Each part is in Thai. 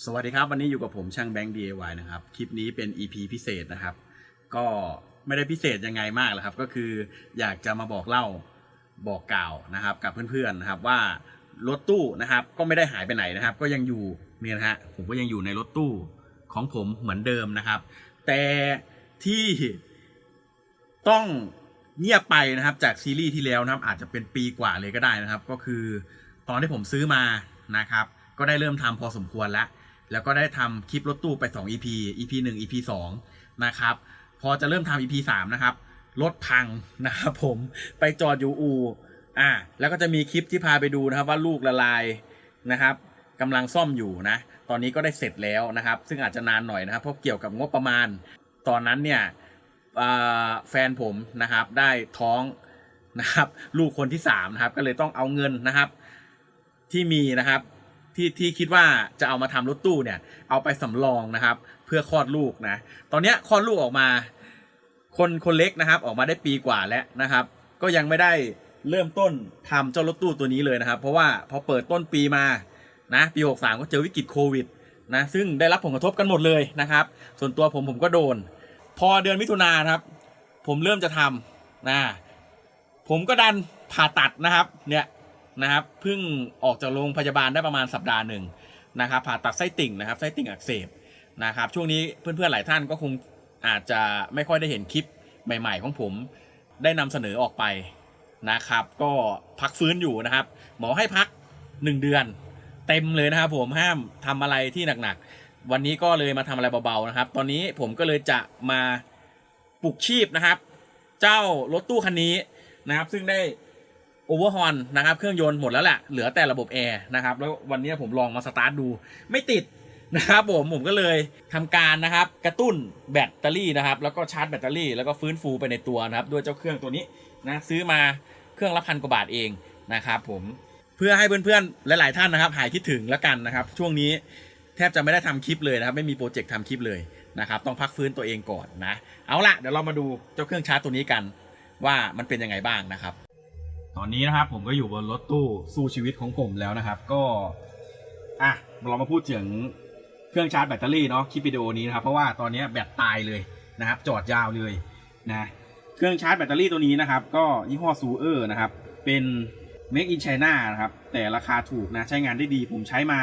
สวัสดีครับ วันนี้อยู่กับผมช่างแบงค์ DIY นะครับ คลิปนี้เป็น EP พิเศษนะครับ ก็ไม่ได้พิเศษยังไงมากหรอกครับ ก็คืออยากจะมาบอกเล่าบอกกล่าวนะครับ กับเพื่อนๆนะครับว่ารถตู้นะครับก็ไม่ได้หายไปไหนนะครับ ก็ยังอยู่เนี่ยนะฮะผมก็ยังอยู่ในรถตู้ของผมเหมือนเดิมนะครับ แต่ที่ต้องเงียบไปนะครับจากซีรีส์ที่แล้วนะครับ อาจจะเป็นปีกว่าเลยก็ได้นะครับ ก็คือตอนที่ผมซื้อมานะครับ ก็ได้เริ่มทำพอสมควรแล้ว แล้วก็ได้ทำคลิปรถตู้ไป 2 EP EP 1 EP 2 นะครับ พอจะเริ่มทำ EP 3 นะครับ รถพังนะครับผมไปจอดอยู่อู่อ่าแล้วก็จะมีคลิปที่พาไปดูนะครับว่าลูกละลายนะครับกำลังซ่อมอยู่นะ ตอนนี้ก็ได้เสร็จแล้วนะครับ ซึ่งอาจจะนานหน่อยนะครับเพราะเกี่ยวกับงบประมาณ ตอนนั้นเนี่ยแฟนผมนะครับได้ท้องนะครับ ลูกคนที่3นะครับก็เลยต้องเอาเงินนะครับ ที่มีนะครับ ที่ที่คิดว่าจะเอามาทำรถตู้เนี่ย เอาไปสำรองนะครับ เพื่อคลอดลูกนะ ตอนเนี้ยคลอดลูกออกมา คนคนเล็กนะครับ ออกมาได้ปีกว่าแล้วนะครับ ก็ยังไม่ได้เริ่มต้นทำเจ้ารถตู้ตัวนี้เลยนะครับ เพราะว่าพอเปิดต้นปีมานะปี 63 ก็เจอวิกฤตโควิดนะซึ่งได้รับผลกระทบกันหมดเลยนะครับ ส่วนตัวผมผมก็โดน พอเดือนมิถุนายนครับ ผมเริ่มจะทำนะผมก็ดันผ่าตัดนะครับเนี่ย นะครับเพิ่งออกจากโรงพยาบาลได้ประมาณสัปดาห์หนึ่งนะครับผ่าตัดไส้ติ่งนะครับไส้ติ่งอักเสบนะครับช่วงนี้เพื่อนๆหลายท่านก็คงอาจจะไม่ค่อยได้เห็นคลิปใหม่ๆ ของผมได้นำเสนอออกไปนะครับ ก็พักฟื้นอยู่นะครับ หมอให้พัก 1 เดือน เต็มเลยนะครับผมห้ามทำอะไรที่หนักๆ วันนี้ก็เลยมาทำอะไรเบาๆนะครับ ตอนนี้ผมก็เลยจะมาปลุกชีพนะครับ เจ้ารถตู้คันนี้นะครับ ซึ่งได้ โอเวอร์ฮอนนะครับเครื่องยนต์หมดแล้วแหละเหลือแต่ระบบแอร์นะครับแล้ววันนี้ผมลองมาสตาร์ทดูไม่ติดนะครับผมผมก็เลยทำการนะครับกระตุ้นแบตเตอรี่นะครับแล้วก็ชาร์จแบตเตอรี่แล้วก็ฟื้นฟูไปในตัวนะครับด้วยเจ้าเครื่องตัวนี้นะซื้อมาเครื่องละพันกว่าบาทเองนะครับผมเพื่อให้เพื่อนๆหลาย ๆ ท่านนะครับ หายคิดถึงแล้วกันนะครับ ช่วงนี้แทบจะไม่ได้ทำคลิปเลยนะครับ ไม่มีโปรเจกต์ทำคลิปเลยนะครับต้องพักฟื้นตัวเองก่อนนะ เอาละเดี๋ยวเรามาดูเจ้าเครื่องชาร์จตัวนี้กัน ว่ามันเป็นยังไงบ้างนะครับ ตอนนี้นะครับผมก็อยู่บนรถตู้สู้ชีวิตของผมแล้วนะครับ ก็อะเรามาพูดถึงเครื่องชาร์จแบตเตอรี่เนาะคลิปวิดีโอนี้นะครับเพราะว่าตอนนี้แบตตายเลยนะครับ จอดยาวเลยนะเครื่องชาร์จแบตเตอรี่ตัวนี้นะครับ ก็ยี่ห้อซูเออร์นะครับ เป็น Make in China นะครับ แต่ราคาถูกนะ ใช้งานได้ดี ผมใช้มา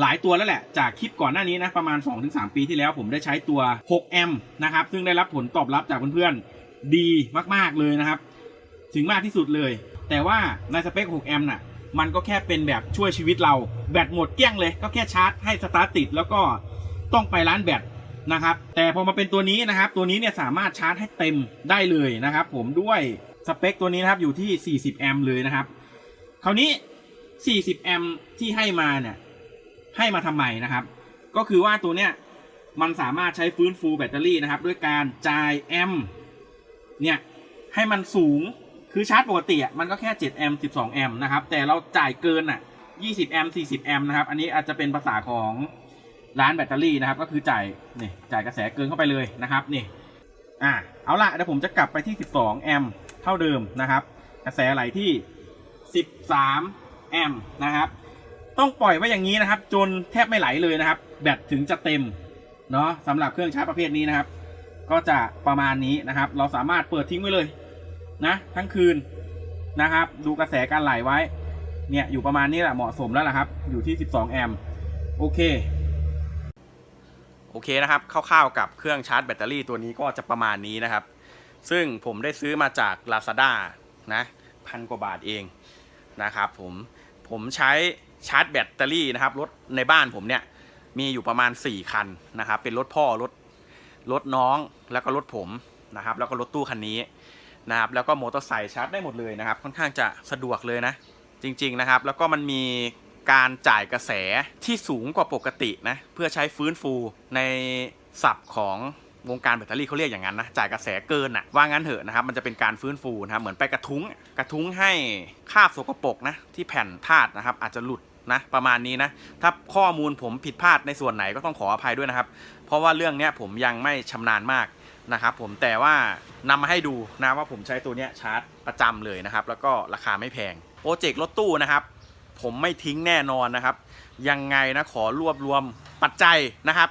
หลายตัวแล้วแหละ จากคลิปก่อนหน้านี้นะ ประมาณ 2-3 ปีที่แล้วผมได้ใช้ตัว 6 แอมป์นะครับ ซึ่งได้รับผลตอบรับจากเพื่อนๆ ดีมากๆเลยนะครับ ถึงมากที่สุดเลย แต่ว่าในสเปค 6 แอมป์น่ะ มันก็แค่เป็นแบบช่วยชีวิตเรา แบตหมดเกลี้ยงเลย ก็แค่ชาร์จให้สตาร์ทติด แล้วก็ต้องไปร้านแบตนะครับ แต่พอมาเป็นตัวนี้นะครับ ตัวนี้เนี่ยสามารถชาร์จให้เต็มได้เลยนะครับ ผมด้วยสเปคตัวนี้นะครับอยู่ที่ 40 แอมป์เลยนะครับ คราวนี้ 40 แอมป์ที่ให้มาเนี่ย ให้มาทำไมนะครับ ก็คือว่าตัวเนี้ยมันสามารถใช้ฟื้นฟูแบตเตอรี่นะครับ ด้วยการจ่ายแอมป์เนี่ยให้มันสูง คือชาร์จปกติอะมันก็แค่ 7 แอมป์ 12 แอมป์นะครับ แต่เราจ่ายเกินอะ 20 แอมป์ 40 แอมป์นะครับ อันนี้อาจจะเป็นภาษาของร้านแบตเตอรี่นะครับ ก็คือจ่ายนี่จ่ายกระแสเกินเข้าไปเลยนะครับนี่อ่าเอาละเดี๋ยวผมจะกลับไปที่ 12 แอมป์เท่าเดิมนะครับ กระแสไหลที่ 13 แอมป์นะครับ ต้องปล่อยไว้อย่างนี้นะครับ จนแทบไม่ไหลเลยนะครับ แบตถึงจะเต็มเนาะสำหรับเครื่องชาร์จประเภทนี้นะครับ ก็จะประมาณนี้นะครับ เราสามารถเปิดทิ้งไว้เลย นะทั้งคืนนะครับ ดูกระแสการไหลไว้ เนี่ยอยู่ประมาณนี้แหละเหมาะสมแล้วล่ะครับ อยู่ที่ 12 แอมป์โอเคโอเคนะครับคร่าวๆกับเครื่องชาร์จแบตเตอรี่ตัวนี้ก็จะประมาณนี้นะครับ ซึ่งผมได้ซื้อมาจาก Lazada นะพันกว่าบาทเองนะครับผมผมใช้ชาร์จแบตเตอรี่นะครับรถในบ้านผมเนี่ยมีอยู่ประมาณ 4 คันนะครับ เป็นรถพ่อรถรถน้องแล้วก็รถผมนะครับ แล้วก็รถตู้คันนี้ นะครับแล้วก็มอเตอร์ไซค์ชาร์จได้หมดเลยนะครับ ค่อนข้างจะสะดวกเลยนะ จริง ๆนะครับ แล้วก็มันมีการจ่ายกระแสที่สูงกว่าปกตินะเพื่อใช้ฟื้นฟูในศัพท์ของวงการแบตเตอรี่เขาเรียกอย่างนั้นนะจ่ายกระแสเกินอะว่างั้นเถอะนะครับมันจะเป็นการฟื้นฟูนะครับเหมือนไปกระทุ้งกระทุ้งให้คาบสกปรกนะที่แผ่นธาตุนะครับอาจจะหลุดนะประมาณนี้นะถ้าข้อมูลผมผิดพลาดในส่วนไหนก็ต้องขออภัยด้วยนะครับ เพราะว่าเรื่องนี้ผมยังไม่ชำนาญมาก นะครับผมแต่ว่านำมาให้ดูนะว่าผมใช้ตัวเนี้ยชาร์จประจำเลยนะครับ แล้วก็ราคาไม่แพงโปรเจกต์รถตู้นะครับ ผมไม่ทิ้งแน่นอนนะครับ ยังไงนะขอรวบรวมปัจจัยนะครับ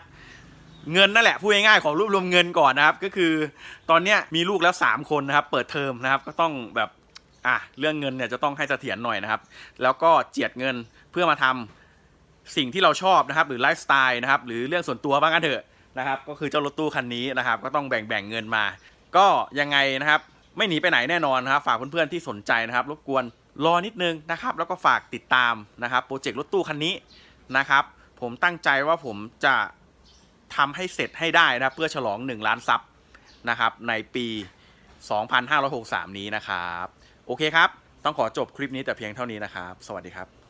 เงินนั่นแหละพูดง่ายๆขอรวบรวมเงินก่อนนะครับ ก็คือตอนเนี้ยมีลูกแล้ว 3 คนนะครับ เปิดเทอมนะครับก็ต้องแบบอะเรื่องเงินเนี่ยจะต้องให้เสถียรหน่อยนะครับ แล้วก็เจียดเงินเพื่อมาทำสิ่งที่เราชอบนะครับ หรือไลฟ์สไตล์นะครับ หรือเรื่องส่วนตัวบ้างกันเถอะ นะครับ ก็คือเจ้ารถตู้คันนี้นะครับ ก็ต้องแบ่งแบ่งเงินมา ก็ยังไงนะครับ ไม่หนีไปไหนแน่นอนนะครับ ฝากเพื่อนๆที่สนใจนะครับ รบกวนรอนิดนึงนะครับ แล้วก็ฝากติดตามนะครับโปรเจกต์รถตู้คันนี้นะครับ ผมตั้งใจว่าผมจะทำให้เสร็จให้ได้นะเพื่อฉลอง 1 ล้านซับนะครับ ในปี 2563 นี้นะครับ โอเคครับ ต้องขอจบคลิปนี้แต่เพียงเท่านี้นะครับ สวัสดีครับ